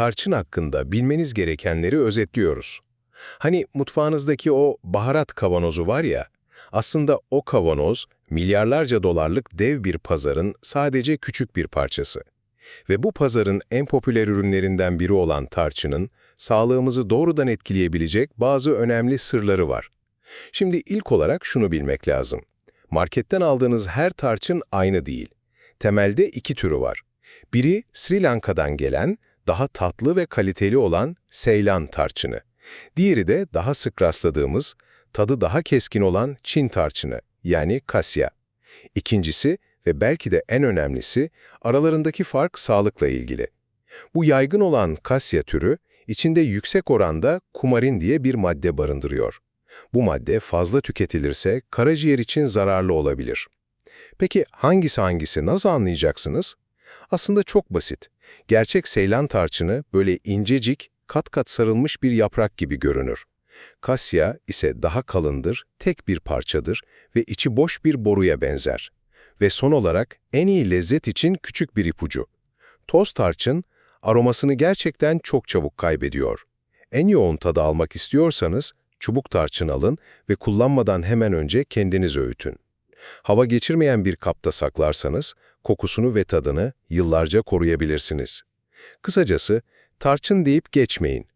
tarçın hakkında bilmeniz gerekenleri özetliyoruz. Hani mutfağınızdaki o baharat kavanozu var ya, aslında o kavanoz milyarlarca dolarlık dev bir pazarın sadece küçük bir parçası. Ve bu pazarın en popüler ürünlerinden biri olan tarçının, sağlığımızı doğrudan etkileyebilecek bazı önemli sırları var. Şimdi ilk olarak şunu bilmek lazım. Marketten aldığınız her tarçın aynı değil. Temelde iki türü var. Biri Sri Lanka'dan gelen, daha tatlı ve kaliteli olan Seylan tarçını. Diğeri de daha sık rastladığımız, tadı daha keskin olan Çin tarçını, yani kasya. İkincisi ve belki de en önemlisi, aralarındaki fark sağlıkla ilgili. Bu yaygın olan kasya türü, içinde yüksek oranda kumarin diye bir madde barındırıyor. Bu madde fazla tüketilirse karaciğer için zararlı olabilir. Peki hangisi hangisi nasıl anlayacaksınız? Aslında çok basit. Gerçek Seylan tarçını böyle incecik, kat kat sarılmış bir yaprak gibi görünür. Kasya ise daha kalındır, tek bir parçadır ve içi boş bir boruya benzer. Ve son olarak en iyi lezzet için küçük bir ipucu. Toz tarçın aromasını gerçekten çok çabuk kaybediyor. En yoğun tadı almak istiyorsanız çubuk tarçın alın ve kullanmadan hemen önce kendiniz öğütün. Hava geçirmeyen bir kapta saklarsanız kokusunu ve tadını yıllarca koruyabilirsiniz. Kısacası tarçın deyip geçmeyin.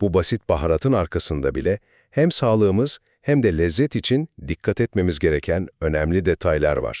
Bu basit baharatın arkasında bile hem sağlığımız hem de lezzet için dikkat etmemiz gereken önemli detaylar var.